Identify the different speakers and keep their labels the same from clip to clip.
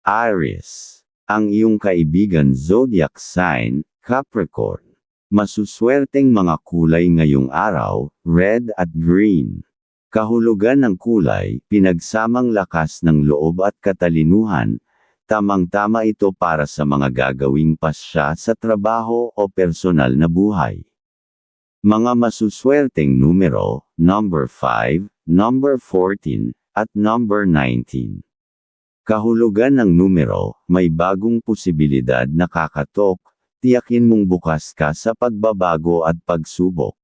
Speaker 1: Aries. Ang iyong kaibigan zodiac sign, Capricorn. Masuswerteng mga kulay ngayong araw, red at green. Kahulugan ng kulay, pinagsamang lakas ng loob at katalinuhan, tamang-tama ito para sa mga gagawing pasya sa trabaho o personal na buhay. Mga masuswerteng numero, number 5, number 14, at number 19. Kahulugan ng numero, may bagong posibilidad na kakatok, tiyakin mong bukas ka sa pagbabago at pagsubok.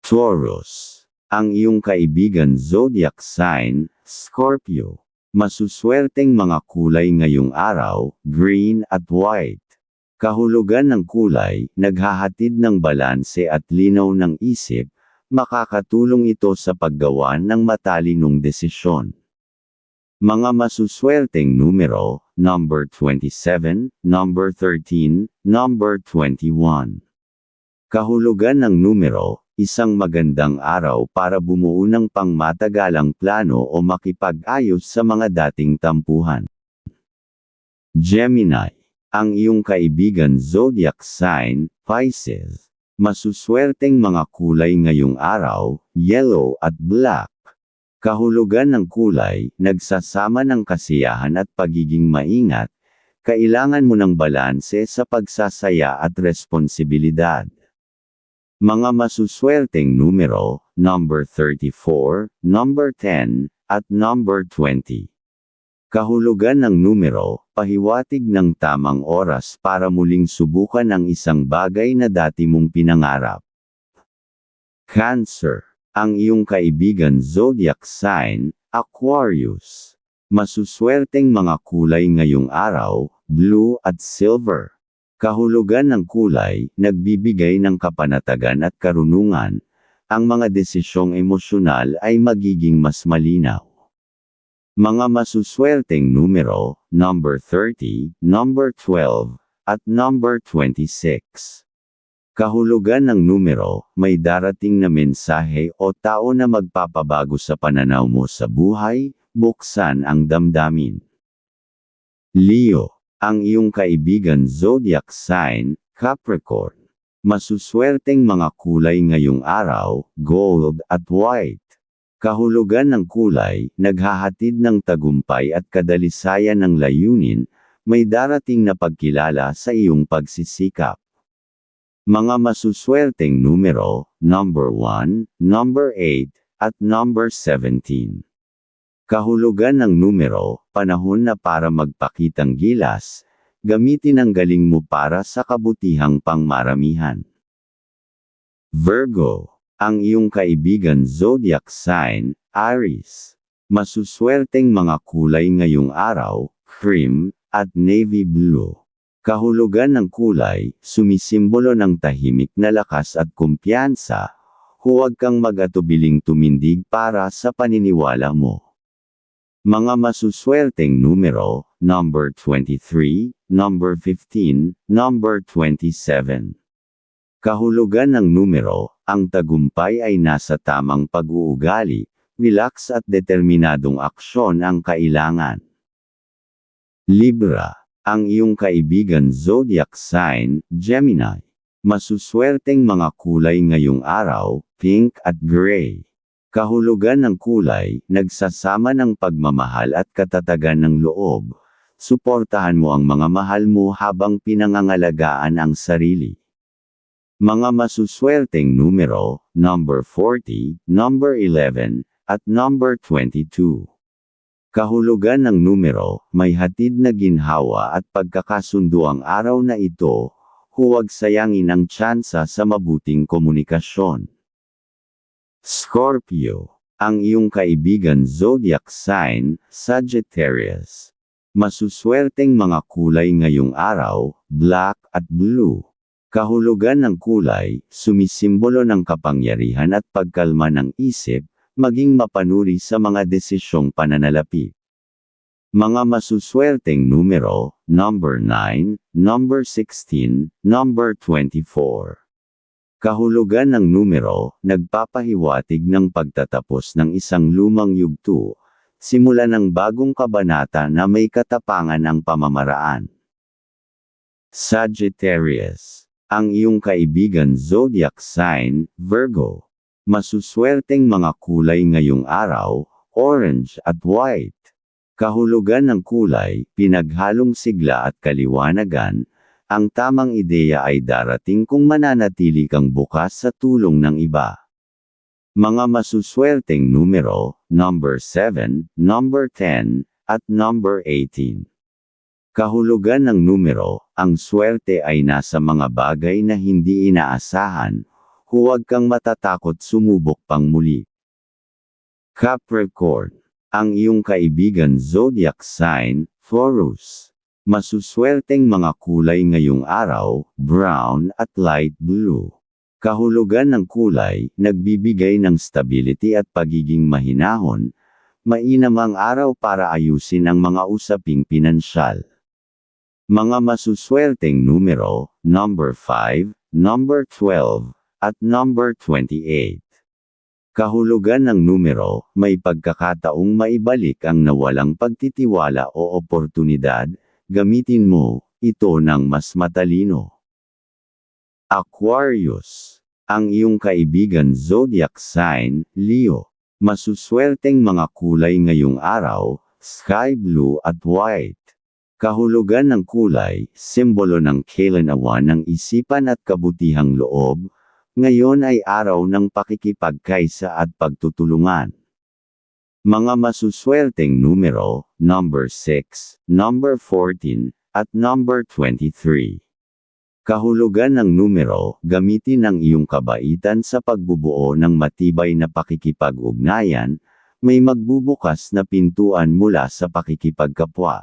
Speaker 1: Taurus. Ang iyong kaibigan zodiac sign, Scorpio. Masuswerteng mga kulay ngayong araw, green at white. Kahulugan ng kulay, naghahatid ng balanse at linaw ng isip, makakatulong ito sa paggawa ng matalinong desisyon. Mga masuswerteng numero, number 27, number 13, number 21. Kahulugan ng numero, isang magandang araw para bumuo ng pangmatagalang plano o makipag-ayos sa mga dating tampuhan. Gemini. Ang iyong kaibigan zodiac sign, Pisces. Masuswerteng mga kulay ngayong araw, yellow at black. Kahulugan ng kulay, nagsasama ng kasiyahan at pagiging maingat, kailangan mo ng balanse sa pagsasaya at responsibilidad. Mga masuswerteng numero, number 34, number 10, at number 20. Kahulugan ng numero, pahiwatig ng tamang oras para muling subukan ang isang bagay na dati mong pinangarap. Cancer. Ang iyong kaibigan zodiac sign, Aquarius. Masuswerteng mga kulay ngayong araw, blue at silver. Kahulugan ng kulay, nagbibigay ng kapanatagan at karunungan. Ang mga desisyong emosyonal ay magiging mas malinaw. Mga masuswerteng numero, number 30, number 12, at number 26. Kahulugan ng numero, may darating na mensahe o tao na magpapabago sa pananaw mo sa buhay, buksan ang damdamin. Leo, ang iyong kaibigan zodiac sign, Capricorn. Masuswerteng mga kulay ngayong araw, gold at white. Kahulugan ng kulay, naghahatid ng tagumpay at kadalisayan ng layunin, may darating na pagkilala sa iyong pagsisikap. Mga masuswerteng numero, number 1, number 8, at number 17. Kahulugan ng numero, panahon na para magpakitang gilas, gamitin ang galing mo para sa kabutihang pangmaramihan. Virgo, ang iyong kaibigan zodiac sign, Aries. Masuswerteng mga kulay ngayong araw, cream, at navy blue. Kahulugan ng kulay, sumisimbolo ng tahimik na lakas at kumpiyansa, huwag kang mag-atubiling tumindig para sa paniniwala mo. Mga masuswerteng numero, number 23, number 15, number 27. Kahulugan ng numero, ang tagumpay ay nasa tamang pag-uugali, relax at determinadong aksyon ang kailangan. Libra ang iyong kaibigan zodiac sign, Gemini. Masuswerteng mga kulay ngayong araw, pink at gray. Kahulugan ng kulay, nagsasama ng pagmamahal at katatagan ng loob. Suportahan mo ang mga mahal mo habang pinangangalagaan ang sarili. Mga masuswerteng numero, number 40, number 11, at number 22. Kahulugan ng numero, may hatid na ginhawa at pagkakasundo ang araw na ito, huwag sayangin ang tsansa sa mabuting komunikasyon. Scorpio, ang iyong kaibigan zodiac sign, Sagittarius. Masuswerteng mga kulay ngayong araw, black at blue. Kahulugan ng kulay, sumisimbolo ng kapangyarihan at pagkalma ng isip, maging mapanuri sa mga desisyong pananalapi. Mga masuswerteng numero, number 9, number 16, number 24. Kahulugan ng numero, nagpapahiwatig ng pagtatapos ng isang lumang yugto, Simula ng bagong kabanata na may katapangan ang pamamaraan. Sagittarius. Ang iyong kaibigan zodiac sign, Virgo. Masuswerteng mga kulay ngayong araw, orange at white. Kahulugan ng kulay, pinaghalong sigla at kaliwanagan, ang tamang ideya ay darating kung mananatili kang bukas sa tulong ng iba. Mga masuswerteng numero, number 7, number 10, at number 18. Kahulugan ng numero, ang swerte ay nasa mga bagay na hindi inaasahan, huwag kang matatakot sumubok pang muli. Capricorn, ang iyong kaibigan zodiac sign, Taurus. Masuswerteng mga kulay ngayong araw, brown at light blue. Kahulugan ng kulay, nagbibigay ng stability at pagiging mahinahon, mainam ang araw para ayusin ang mga usaping pinansyal. Mga masuswerteng numero, number 5, number 12, at number 28. Kahulugan ng numero, may pagkakataong maibalik ang nawalang pagtitiwala o oportunidad, gamitin mo, ito ng mas matalino. Aquarius. Ang iyong kaibigan zodiac sign, Leo. Masuswerteng mga kulay ngayong araw, sky blue at white. Kahulugan ng kulay, simbolo ng kailanawan ng isipan at kabutihang loob, ngayon ay araw ng pakikipagkaisa at pagtutulungan. Mga masuswerteng numero, number 6, number 14, at number 23. Kahulugan ng numero, gamitin ang iyong kabaitan sa pagbubuo ng matibay na pakikipag-ugnayan, may magbubukas na pintuan mula sa pakikipagkapwa.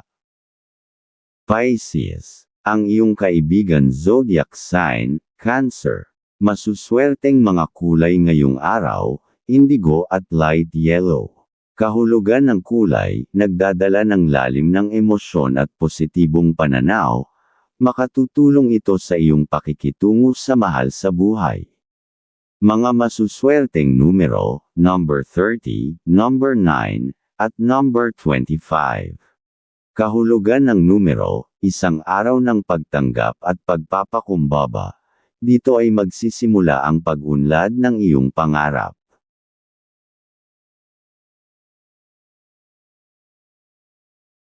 Speaker 1: Pisces, ang iyong kaibigan zodiac sign, Cancer. Masuswerteng mga kulay ngayong araw, indigo at light yellow. Kahulugan ng kulay, nagdadala ng lalim ng emosyon at positibong pananaw, makatutulong ito sa iyong pakikitungo sa mahal sa buhay. Mga masuswerteng numero, number 30, number 9, at number 25. Kahulugan ng numero, isang araw ng pagtanggap at pagpapakumbaba. Dito ay magsisimula ang pag-unlad ng iyong pangarap.